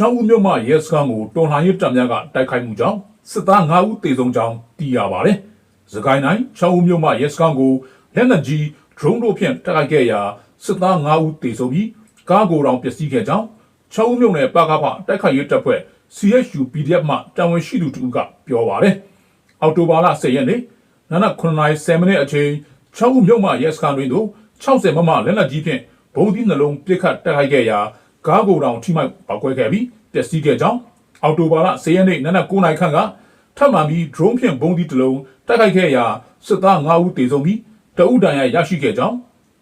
ချောင်းဦးမြို့မှရဲစခန်းကိုတော်လှန်ရေးတပ်များကတိုက်ခိုက်မှုကြောင့်စစ်သား9ဦးသေဆုံးကြောင်းသိရပါတယ်။စကိုင်းတိုင်းချောင်းဦးမြို့မှရဲစခန်းကိုလက်နက်ကြီး drone တို့ဖြင့်တိုက်ခိုက်ခဲ့ရာစစ်သား9ဦးသေဆုံးပြီးကားကိုယ်တောင်ပျက်စီးခဲ့ကြောင်းချောင်းဦးမြို့နယ်ပကဖတိုက်ခိုက်ရေးတပ်ဖွဲ့ CSU PDF မှတာဝန်ရှိသူတူကပြောပါတယ်။အောက်တိုဘာလ10ရက်နေ့နနက်9:10မိနစ်အချိန်ချောင်းဦးမြို့မှရဲစခန်းတွင်သို့60မမလက်နက်ကြီးဖြင့်ဘုံဒီနှလုံးပစ်ခတ်တိုက်ခိုက်ခဲ့ရာ ကားကိုယ်တောင်ထိမှိုက်ပောက်ကွဲခဲ့ပြီးပျက်စီးခဲ့ကြောင်းအောက်တိုဘာလ10ရက်နေ့နနက်9:00နာရီခန့်ကထပ်မံပြီး drone ဖြင့်ဘုံဒီတစ်လုံးတိုက်ခိုက်ခဲ့ရာစစ်သား9ဦးသေဆုံးပြီးတအုပ်တန်ရရရှိခဲ့ကြောင်း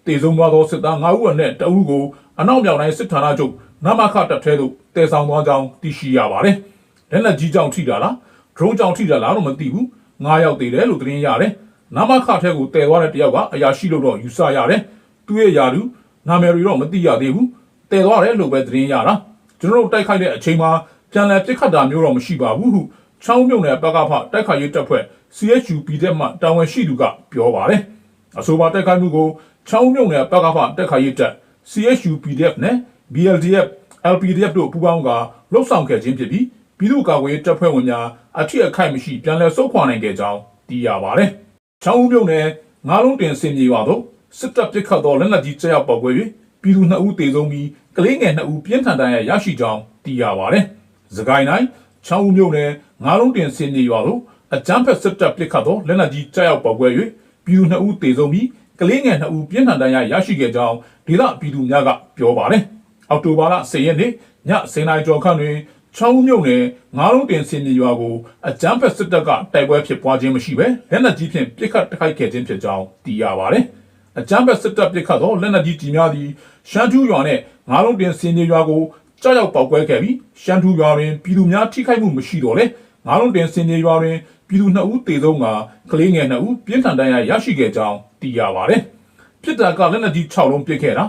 တေဆုံးသွားသောစစ်သား9ဦးအနက်တအုပ်ကိုအနောက်မြောက်တိုင်းစစ်ဌာနချုပ်နမခတပ်ထဲသို့တည်ဆောင်သွားကြောင်းသိရှိရပါတယ်။လက်နက်ကြီးကြောင့်ထိတာလား drone ကြောင့်ထိတာလားတော့မသိဘူး။9ယောက်သေးတယ်လို့သတင်းရတယ်။နမခထဲကိုတည်သွားတဲ့တယောက်ကအရာရှိလို့တော့ယူဆရတယ်။သူ့ရဲ့ယာတူနာမည်တွေတော့မသိရသေးဘူး။ တည်သွားတယ်လို့ပဲသတင်းရတာ။ကျွန်တော်တို့တိုက်ခိုက်တဲ့အချိန်မှာပြန်လည်ပြစ်ခတ်တာမျိုးတော့မရှိပါဘူးဟုချောင်းမြုံနယ်ပကဖတိုက်ခိုက်ရေးတပ်ဖွဲ့ CHU ပြည်သက်မှတာဝန်ရှိသူကပြောပါတယ်။အဆိုပါတိုက်ခိုက်မှုကိုချောင်းမြုံနယ်ပကဖတိုက်ခိုက်ရေးတပ် CHU PDF နဲ့ BLDF LPDF တို့ပူးပေါင်းကလှုပ်ဆောင်ခဲ့ခြင်းဖြစ်ပြီးပြည်သူ့ကာကွယ်ရေးတပ်ဖွဲ့ဝင်များအထစ်အခိုက်မရှိပြန်လည်ဆုတ်ခွာနိုင်ခဲ့ကြောင်းသိရပါတယ်။ချောင်းဦးမြုံနယ်ငါးလုံးတင်စင်မြေရွာသို့စစ်တပ်ပစ်ခတ်သောလက်နက်ကြီးကျရောက်ပေါက်ကွဲ၍ ပြည်သူ2ဦးသေဆုံးပြီးကလေးငယ်2ဦးပြင်းထန်ဒဏ်ရာရရှိကြောင်းသိရပါတယ်။စကိုင်းတိုင်းချောင်းဦးမြုံနယ်ငါးလုံးတင်စင်မြေရွာသို့အကြမ်းဖက်စစ်တပ်ပစ်ခတ်သောလက်နက်ကြီးကျရောက်ပေါက်ကွဲ၍ပြည်သူ2ဦးသေဆုံးပြီးကလေးငယ်2ဦးပြင်းထန်ဒဏ်ရာရရှိခဲ့ကြောင်းဒေသပြည်သူများကပြောပါတယ်။အောက်တိုဘာလ10ရက်နေ့ည10:00နာရီကျော်ခန့်တွင်ချောင်းဦးမြုံနယ်ငါးလုံးတင်စင်မြေရွာကိုအကြမ်းဖက်စစ်တပ်ကတိုက်ပွဲဖြစ်ပွားခြင်းမရှိဘဲလက်နက်ကြီးဖြင့်ပစ်ခတ်တိုက်ခိုက်ခဲ့ခြင်းဖြစ်ကြောင်းသိရပါတယ်။ အကြမ်းဖက်စစ်တပ်ပစ်ခတ်သောလက်နက်ကြီးကြီးများသည်ရှမ်းထူးရွာနှင့်ငါးလုံးတင်စင်မြေရွာကိုကြောက်ရောက်ပေါက်ကွဲခဲ့ပြီးရှမ်းထူးရွာတွင်ပြည်သူများထိခိုက်မှုမရှိတော့လေငါးလုံးတင်စင်မြေရွာတွင်ပြည်သူ2ဦးသေဆုံးကကလေးငယ်2ဦးပြင်းထန်ဒဏ်ရာရရှိခဲ့ကြောင်းသိရပါတယ်။ဖြစ်တာကလက်နက်ကြီး6လုံးပစ်ခဲ့တာ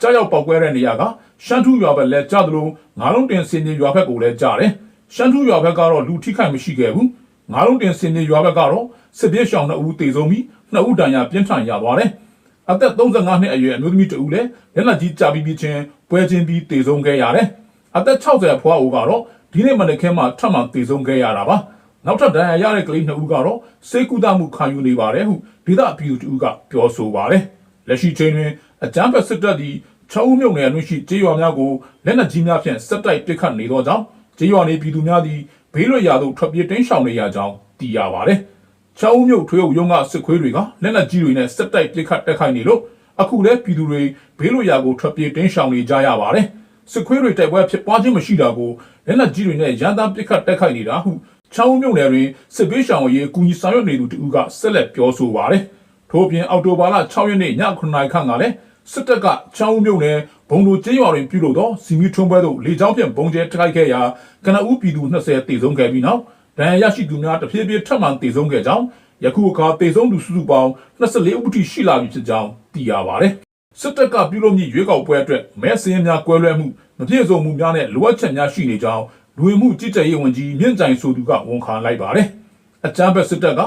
ကြောက်ရောက်ပေါက်ကွဲတဲ့နေရာကရှမ်းထူးရွာဘက်လည်းကြားသလိုငါးလုံးတင်စင်မြေရွာဘက်ကိုလည်းကြားတယ်။ရှမ်းထူးရွာဘက်ကတော့လူထိခိုက်မရှိခဲ့ဘူး။ငါးလုံးတင်စင်မြေရွာဘက်ကတော့စစ်ပြေးရှောင်2ဦးသေဆုံးပြီး2ဦးဒဏ်ရာပြင်းထန်ရသွားတယ်။ အသက်35နှစ်အရွယ်အမျိုးသမီးတဦးလည်းလက်နက်ကြီးကြာပြီးပြီးချင်းပွဲချင်းပြီးသေဆုံးခဲ့ရတယ်။အသက်60အဖွားအိုကတော့ဒီနေ့မနေ့ကမှထပ်မံသေဆုံးခဲ့ရတာပါ။နောက်ထပ်ဒဏ်ရာရတဲ့ကလေး2ဦးကတော့စေကူတာမှုခံယူနေပါတယ်ဟုဒေသပြည်သူတဦးကပြောဆိုပါတယ်။လက်ရှိချိန်တွင်အကြမ်းဖက်စစ်တပ်သည်ချောင်းဦးမြုံနယ်အတွင်းရှိကျေးရွာများကိုလက်နက်ကြီးများဖြင့်ဆက်တိုက်ပစ်ခတ်နေသောကြောင့်ကျေးရွာနေပြည်သူများသည်ဘေးလွတ်ရာသို့ထွက်ပြေးတိမ်းရှောင်နေရကြောင်းသိရပါတယ်။ ချောင်းဦးမြုံထွေးအုပ်ရုံးကစစ်ခွေးတွေကလက်နက်ကြီးတွေနဲ့ဆက်တိုက်ပစ်ခတ်တက်ခိုက်နေလို့အခုလည်းပြည်သူတွေဘေးလွတ်ရာကိုထွက်ပြေးတိမ်းရှောင်နေကြရပါတယ်။စစ်ခွေးတွေတိုက်ပွဲဖြစ်ပွားခြင်းမရှိတာကိုလက်နက်ကြီးတွေနဲ့ရန်သားပစ်ခတ်တက်ခိုက်နေတာဟုချောင်းဦးမြုံနယ်တွင်စစ်ပေးရှောင်ရေးအကူအညီဆောင်ရွက်နေသူတဦးကဆက်လက်ပြောဆိုပါတယ်။ထို့ပြင်အောက်တိုဘာလ6ရက်နေ့ည9:00နာရီခန့်ကလည်းစစ်တပ်ကချောင်းဦးမြုံနယ်ဘုံတို့ကျေးရွာတွင်ပြုလုပ်သောစီမီထွန်းပွဲသို့လေကြောင်းဖြင့်ဘုံကျဲတိုက်ခဲ့ရာကနဦးပြည်သူ20တေဆုံးခဲ့ပြီးနောက်ဒ ဏ်ရာရရှိသူများတဖြည်းဖြည်းထပ်မံတေဆုံးခဲ့ကြောင်းယခုအခါတေဆုံးသူစုစုပေါင်း24ဦးထိရှိလာပြီဖြစ်ကြောင်းသိရပါတယ်။စစ်တပ်ကပြုလုပ်မည့်ရွေးကောက်ပွဲအတွက်မဲစင်းများကွဲလွဲမှုမပြည့်စုံမှုများနဲ့လိုအပ်ချက်များရှိနေကြောင်းလူဝင်မှုကြီးကြပ်ရေးဝန်ကြီးမြင့်ကြိုင်ဆိုသူကဝန်ခံလိုက်ပါတယ်။အကြမ်းဖက်စစ်တပ်က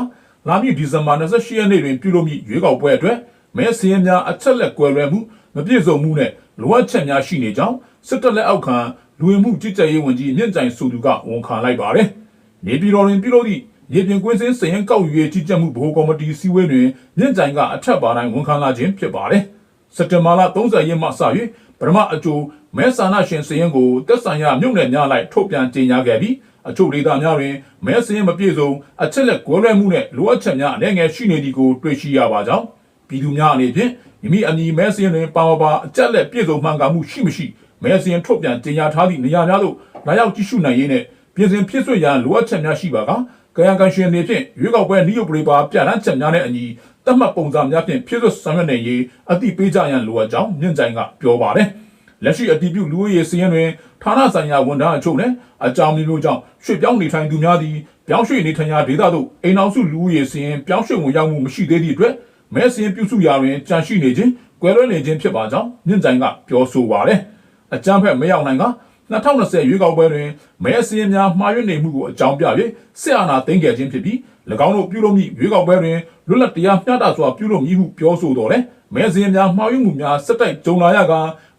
လာမည့်ဒီဇင်ဘာ28ရက်နေ့တွင်ပြုလုပ်မည့်ရွေးကောက်ပွဲအတွက်မဲစင်းများအချက်လက်ကွဲလွဲမှုမပြည့်စုံမှုနဲ့လိုအပ်ချက်များရှိနေကြောင်းစစ်တပ်လက်အောက်ခံလူဝင်မှုကြီးကြပ်ရေးဝန်ကြီးမြင့်ကြိုင်ဆိုသူကဝန်ခံလိုက်ပါတယ်။ နေပြည်တော်တွင်ပြုလုပ်သည့်ရေပြင်ကွင်းစင်းစရင်ကောက်ယူရေးကြီးကြပ်မှုဗဟိုကော်မတီစည်းဝေးတွင်မြင့်ကြိုင်ကအထက်ပါတိုင်းဝန်ခံလာခြင်းဖြစ်ပါတယ်။စက်တင်ဘာလ30ရက်မှစ၍ပထမအကြိုမဲဆန္ဒရှင်စရင်ကိုတက်ဆိုင်ရာမြို့နယ်များလိုက်ထုတ်ပြန်ကြေညာခဲ့ပြီးအချို့ဒေသများတွင်မဲစရင်မပြည့်စုံအချက်လက်ကွဲလွဲမှုနဲ့လိုအပ်ချက်များအနေငယ်ရှိနေသည်ကိုတွေ့ရှိရပါကြောင်းပြည်သူများအနေဖြင့်မိမိအမည်မဲစရင်တွင်ပါဝပါအချက်လက်ပြည့်စုံမှန်ကန်မှုရှိမရှိမဲစရင်ထုတ်ပြန်ကြေညာထားသည့်နေရာများသို့လာရောက်ကြည့်ရှုနိုင်ရေးနဲ့ ပြင်ဆင်ဖြစ်ဆွရန်လိုအပ်ချက်များရှိပါကကရန်ကန်ရှင်တွေဖြင့်ရွေးကောက်ပွဲနည်းဥပဒေပါပြဋ္ဌာန်းချက်များနဲ့အညီတတ်မှတ်ပုံစံများဖြင့်ဖြစ်ဆွဆောင်ရွက်နေရေးအသိပေးကြရန်လိုအပ်ကြောင်းမြင့်ကြိုင်ကပြောပါတယ်လက်ရှိအတည်ပြုလူဦးရေစည်းရင်းတွင်ဌာနဆိုင်ရာဝန်ထမ်းအချို့နဲ့အကြောင်းမျိုးမျိုးကြောင့်ရွှေ့ပြောင်းနေထိုင်သူများသည်ပြောင်းရွှေ့နေထိုင်ရာဒေသသို့အိမ်အောင်စုလူဦးရေစည်းရင်းပြောင်းရွှေ့ဝင်ရောက်မှုမရှိသေးသည့်အတွက်မဲစင်းပြုစုရာတွင်ကြန့်ရှိနေခြင်း၊ကွဲလွဲနေခြင်းဖြစ်ပါကြောင်းမြင့်ကြိုင်ကပြောဆိုပါတယ်။အကြမ်းဖက်မရောက်နိုင်က 2020ရွေးကောက်ပွဲတွင်မဲစင်းများမှားယွင်းနေမှုကိုအကြောင်းပြ၍စစ်အာဏာသိမ်းခဲ့ခြင်းဖြစ်ပြီး၎င်းတို့ပြုလုပ်မည့်ရွေးကောက်ပွဲတွင်လွတ်လပ်တရားမျှတစွာပြုလုပ်မည်ဟုပြောဆိုတော်လဲမမဲစင်းများမှားယွင်းမှုများစက်တိုက်ကြုံလာရက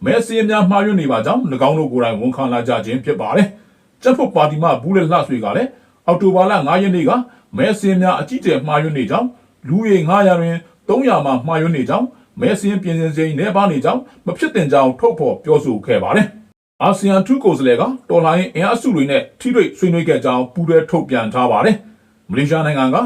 မဲစင်းများမှားယွင်းနေပါကြောင်း၎င်းတို့ကိုယ်တိုင်ဝန်ခံလာကြခြင်းဖြစ်ပါတယ်။ကျပ်ဖို့ပါတီမှဘူးလက်လှဆွေကလည်းအောက်တိုဘာလ9ရက်နေ့ကမဲစင်းများအကြီးကျယ်မှားယွင်းနေကြောင်းလူရေ900တွင်300မှာမှားယွင်းနေကြောင်းမဲစင်းပြင်ဆင်စိန်နေပါနေကြောင်းမဖြစ်တင်ကြောင်းထုတ်ဖော်ပြောဆိုခဲ့ပါတယ်။ အာဆီယံထူးကိုယ်စားလှယ်ကတော်လိုင်းအင်အားစုတွေနဲ့ထိတွေ့ဆွေးနွေးခဲ့ကြောင်းပူးတွဲထုတ်ပြန်ထားပါတယ်။မလေးရှားနိုင်ငံက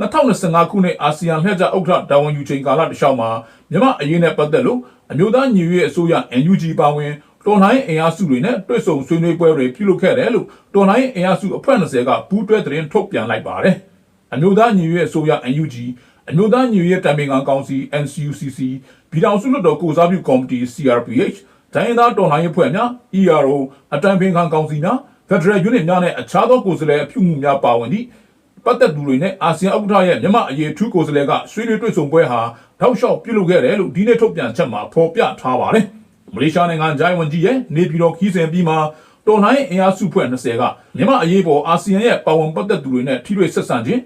2025ခုနှစ်အာဆီယံလှည့်ကျဥက္ကဋ္ဌတာဝန်ယူချိန်ကာလတစ်လျှောက်မှာမြန်မာအရေးနဲ့ပတ်သက်လို့အမျိုးသားညီညွတ်ရေးအစိုးရ NUG ပါဝင်တော်လိုင်းအင်အားစုတွေနဲ့တွေ့ဆုံဆွေးနွေးပွဲတွေပြုလုပ်ခဲ့တယ်လို့တော်လိုင်းအင်အားစုအဖွဲ့20ကပူးတွဲသတင်းထုတ်ပြန်လိုက်ပါတယ်။အမျိုးသားညီညွတ်ရေးအစိုးရ NUG အမျိုးသားညီညွတ်ရေးတိုင်ပင်ခံကောင်စီ NCUCC ပြည်ထောင်စုလွှတ်တော်ကိုစားပြုကော်မတီ CRPH တိုင်းရင်းသားတော်လှန်ရေးအဖွဲ့များ ERO အတိုင်ပင်ခံကောင်စီများ Federal Unit များနဲ့အခြားသောကိုယ်စားလှယ်အပြုမှုများပါဝင်သည့်ပတ်သက်သူတွေနဲ့အာဆီယံဥက္ကဋ္ဌရဲ့မြန်မာအရေးထူးကိုယ်စားလှယ်ကဆွေးနွေးတွေ့ဆုံပွဲဟာတောက်လျှောက်ပြုလုပ်ခဲ့တယ်လို့ဒီနေ့ထုတ်ပြန်ချက်မှာဖော်ပြထားပါတယ်။မလေးရှားနိုင်ငံဂျိုင်းဝန်ကြီးရဲ့နေပြည်တော်ခီးစဉ်ပြီးမှာတော်လှန်ရေးအင်အားစုဖွဲ့20ကမြန်မာအရေးပေါ်အာဆီယံရဲ့ပါဝင်ပတ်သက်သူတွေနဲ့ထိတွေ့ဆက်ဆံခြင်း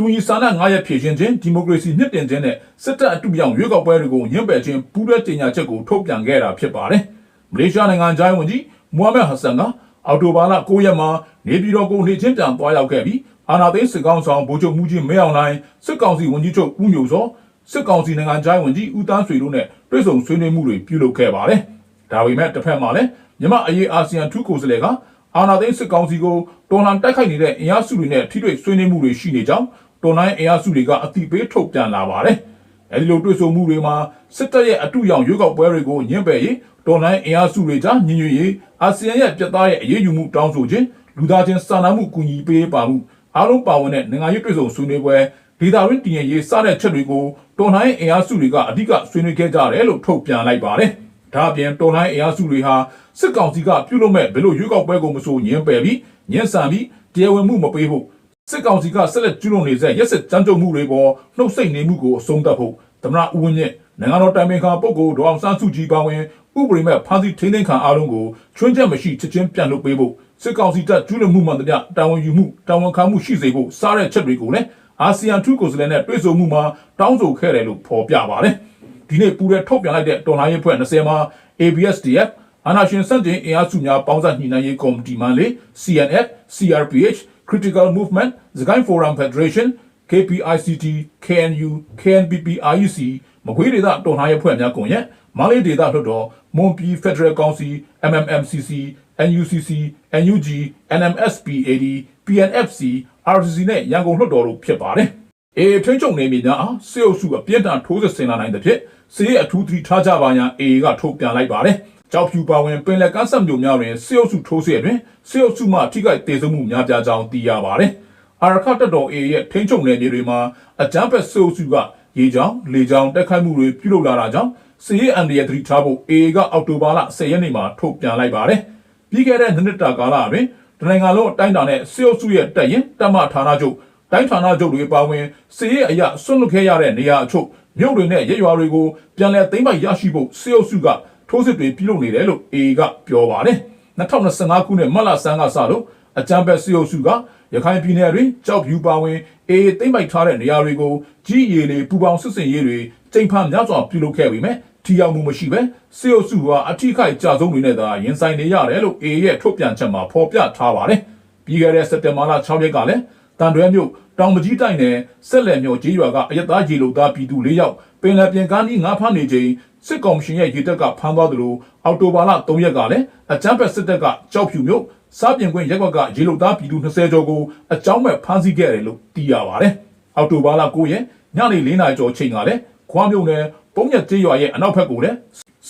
တူညီစာနာ9ရက်ဖြည့်ခြင်းချင်းဒီမိုကရေစီမြင့်တင်ခြင်းနဲ့စစ်တပ်အတူပြောင်ရွေးကောက်ပွဲတွေကိုညှဉ်းပယ်ခြင်းပူးတွဲကြေညာချက်ကိုထုတ်ပြန်ခဲ့တာဖြစ်ပါတယ်။မလေးရှားနိုင်ငံဂျိုင်းဝန်ကြီးမူဟမ္မဒ်ဟဆန်ကအော်တိုဘာလ9ရက်မှာနေပြည်တော်ကိုနေချင်းပြန်သွားရောက်ခဲ့ပြီးအာနာသိန်းစစ်ကောင်ဆောင်ဗိုလ်ချုပ်မှုကြီးမဲအောင်လိုင်းစစ်ကောင်စီဝန်ကြီးချုပ်ဦးညိုစောစစ်ကောင်စီနိုင်ငံသားဝန်ကြီးဦးတန်းဆွေတို့နဲ့တွေ့ဆုံဆွေးနွေးမှုတွေပြုလုပ်ခဲ့ပါတယ်။ဒါပေမဲ့တစ်ဖက်မှာလည်းမြန်မာအရေးအာဆီယံထူးကိုယ်စားလှယ်ကအာနာသိန်းစစ်ကောင်စီကိုတော်လှန်တိုက်ခိုက်နေတဲ့အင်အားစုတွေနဲ့ထိတွေ့ဆွေးနွေးမှုတွေရှိနေကြောင်း တော်လှန်အင်အားစုတွေကအတိပေးထုတ်ပြန်လာပါတယ်။အဲဒီလိုတွေ့ဆုံမှုတွေမှာစစ်တပ်ရဲ့အတူရောင်ရွေးကောက်ပွဲတွေကိုညှင်းပယ်ရေးတော်လှန်အင်အားစုတွေကြားညှဉ်းညွတ်ရေးအာဆီယံရဲ့ပြတ်သားရဲ့အရေးယူမှုတောင်းဆိုခြင်းလူသားချင်းစာနာမှုကူညီပေးပါမှုအားလုံးပါဝင်တဲ့နိုင်ငံရေးတွေ့ဆုံဆွေးနွေးပွဲဒေတာရင်းတည်ငြိမ်ရေးစတဲ့ချက်တွေကိုတော်လှန်အင်အားစုတွေကအဓိကဆွေးနွေးခဲ့ကြတယ်လို့ထုတ်ပြန်လိုက်ပါတယ်။ဒါအပြင်တော်လှန်အင်အားစုတွေဟာစစ်ကောင်စီကပြုလုပ်မဲ့ဘယ်လိုရွေးကောက်ပွဲကိုမဆိုညှင်းပယ်ပြီးညှင်းဆန်ပြီးတရားဝင်မှုမပေးဖို့ စစ်ကောင်စီကဆက်လက်ကျူးလွန်နေတဲ့ရက်စစ်ကြမ်းကြုတ်မှုတွေပေါ်နှုတ်ဆက်နေမှုကိုအဆုံးသတ်ဖို့သမရဦးဝင်းမြင့်နိုင်ငံတော်တိုင်ပင်ခံပုဂ္ဂိုလ်ဒေါအောင်ဆန်းစုကြည်ပါဝင်ဥပဒေမဲ့ဖမ်းဆီးထိန်းသိမ်းခံအားလုံးကိုချွင်းချက်မရှိချက်ချင်းပြန်လွှတ်ပေးဖို့စစ်ကောင်စီတပ်ကျူးလွန်မှုမှန်သမျှတာဝန်ယူမှုတာဝန်ခံမှုရှိစေဖို့စားတဲ့ချက်တွေကိုလည်းအာဆီယံထူးကိုယ်စားလှယ်နဲ့တွေ့ဆုံမှုမှာတောင်းဆိုခဲ့တယ်လို့ဖော်ပြပါတယ်ဒီနေ့ပူရဲထုတ်ပြန်လိုက်တဲ့တော်လိုင်းရေးဖွဲ့20မှာ ABSDF အနာရှင်စန့်ကျင်အင်အားစုများပေါင်းစပ်ညှိနှိုင်းရေးကော်မတီမှလေ CNF CRPH Critical Movement Zagain Forum Federation KPICT KNU KNPP IEC မကွေးဒေသတော်လှန်ရေးဖွဲ့များကွန်ရက်မလေးဒေသလွှတ်တော်မွန်ပြည် Federal Council MMMCC NUCC NUG NMSPAD PNFC RCC နဲ့ရန်ကုန်လွှတ်တော်တို့ဖြစ်ပါတယ်။အေထွင်းချုပ်နေမြေများအားစေအုပ်စုအပြင်းထန်ထိုးစစ်ဆင်လာနိုင်တဲ့ဖြစ်စီးအထူးသတိထားကြပါရန်အေကထုတ်ပြန်လိုက်ပါတယ်။ ကြောက်ဖြူပါဝင်ပင်လက်ကန်းဆက်မျိုးများတွင်စေအုပ်စုထိုးစစ်အတွင်စေအုပ်စုမှထိခိုက်ဒေဆုံးမှုများပြားကြောင်းသိရပါတယ်။အာရခတ်တော်အေရဲ့ထိန်းချုပ်နယ်မြေတွေမှာအကြမ်းဖက်စေအုပ်စုကရေကြောင်းလေကြောင်းတက်ခိုက်မှုတွေပြုလုပ်လာတာကြောင့်စီးအန်ဒီရဲ့သတိထားဖို့အေကအောက်တိုဘာလ10ရက်နေ့မှာထုတ်ပြန်လိုက်ပါတယ်။ပြီးခဲ့တဲ့နှစ်တာကာလအတွင်းတနိုင်ငံလုံးအတိုင်းအတာနဲ့စေအုပ်စုရဲ့တက်ရင်တက်မဌာနချုပ်တိုင်းဌာနချုပ်တွေပါဝင်စီးရဲအရာဆွန့်လွတ်ခဲ့ရတဲ့နေရာအချို့မြို့တွေနဲ့ရဲရွာတွေကိုပြန်လည်သိမ်းပိုက်ရရှိဖို့စေအုပ်စုက ထိုးစစ်တွေပြုလုပ်နေတယ်လို့အေကပြောပါတယ်2025ခုနှစ်မတ်လဆန်းကစလို့အကြံပဲစေအုပ်စုကရခိုင်ပြည်နယ်တွင်ကြောက်ဖြူပါဝင်အေသိမ်းပိုက်ထားတဲ့နေရာတွေကိုကြီးရည်လေပူပေါင်းစစ်စင်ရေးတွေချိန်ဖန်များစွာပြုလုပ်ခဲ့ပြီးမြဲထီရောက်မှုမရှိပဲစေအုပ်စုဟာအထိခိုက်ကြဆုံးတွေနဲ့သာရင်ဆိုင်နေရတယ်လို့အေရဲ့ထုတ်ပြန်ချက်မှာဖော်ပြထားပါတယ်ပြီးခဲ့တဲ့စက်တင်ဘာလ6ရက်ကလည်းတန်တွဲမြို့တောင်မကြီးတိုက်နယ်ဆက်လက်မြို့ကြီးရွာကအယက်သားရေလုံသားပြည်သူ၄ယောက်ပင်လယ်ပြင်ကမ်းကြီးငါးဖမ်းနေချိန် စစ်ကောင်ရှင်ရဲ့ရေတပ်ကဖမ်းသွားသလိုအော်တိုဘာလ3ရက်ကလည်းအကြမ်းဖက်စစ်တပ်ကကြောက်ဖြူမြို့စားပြင်ခွင့်ရက်ကွက်ကရေလုံသားပြည်သူ20ကျော်ကိုအကြောင်းမဲ့ဖမ်းဆီးခဲ့တယ်လို့သိရပါတယ်အော်တိုဘာလ9ရက်ညနေ4နာရီကျော်ချိန်ကလည်းခွားမြို့နယ်ပုံညက်ကျေးရွာရဲ့အနောက်ဘက်ကိုလည်း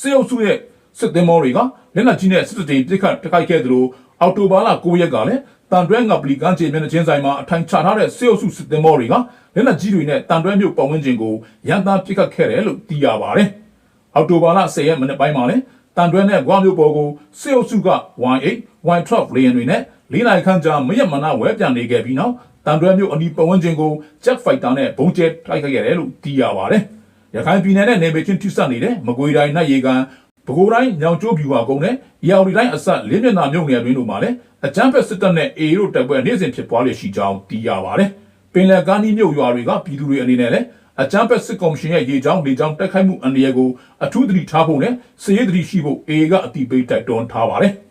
စစ်အုပ်စုရဲ့စစ်သင်္ဘောတွေကလက်နက်ကြီးနဲ့စစ်တေးပစ်ခတ်တိုက်ခိုက်ခဲ့သလိုအော်တိုဘာလ9ရက်ကလည်းတန်တွဲငပလီကန်ချေမျက်နှာချင်းဆိုင်မှာအထိုင်ချထားတဲ့စစ်အုပ်စုစစ်သင်္ဘောတွေကလက်နက်ကြီးတွေနဲ့တန်တွဲမြို့ပတ်ဝန်းကျင်ကိုရန်သားပစ်ခတ်ခဲ့တယ်လို့သိရပါတယ်။ အော်တိုဘာလ10ရက်မနေ့ပိုင်းမှာလည်းတန်တွဲနဲ့ဂွာမြို့ပေါ်ကိုစစ်အုပ်စုက Y8 Y12 လေယာဉ်တွေနဲ့လေးနိုင်ခန့်ကြာမရက်မနာဝဲပြန်နေခဲ့ပြီးနောက်တန်တွဲမြို့အနီးပတ်ဝန်းကျင်ကို Jet Fighter နဲ့ဘုံကျဲတိုက်ခိုက်ခဲ့တယ်လို့သိရပါတယ်။ရခိုင်ပြည်နယ်နဲ့နေပေချင်းထိစပ်နေတဲ့မကွေတိုင်းနှက်ရေကန်ပဲခူးတိုင်းညောင်ကျိုးပြူပါကုန်းနဲ့ရာဝတီတိုင်းအစပ်လေးမျက်နှာမြုပ်နယ်တွင်တို့မှာလည်းအကြမ်းဖက်စစ်တပ်နဲ့ AA တို့တပ်ပွဲနေ့စဉ်ဖြစ်ပွားလျက်ရှိကြောင်းသိရပါတယ်။ပင်လယ်ကမ်းနီးမြို့ရွာတွေကပြည်သူတွေအနေနဲ့လည်း အကြမ်းဖက်စစ်ကောင်ရှင်ရဲ့ရေကြောင်းလေကြောင်းတိုက်ခိုက်မှုအန္တရာယ်ကိုအထူးသတိထားဖို့နဲ့စည်ရေးသတိရှိဖို့ AA ကအတိပေးတိုက်တွန်းထားပါတယ်။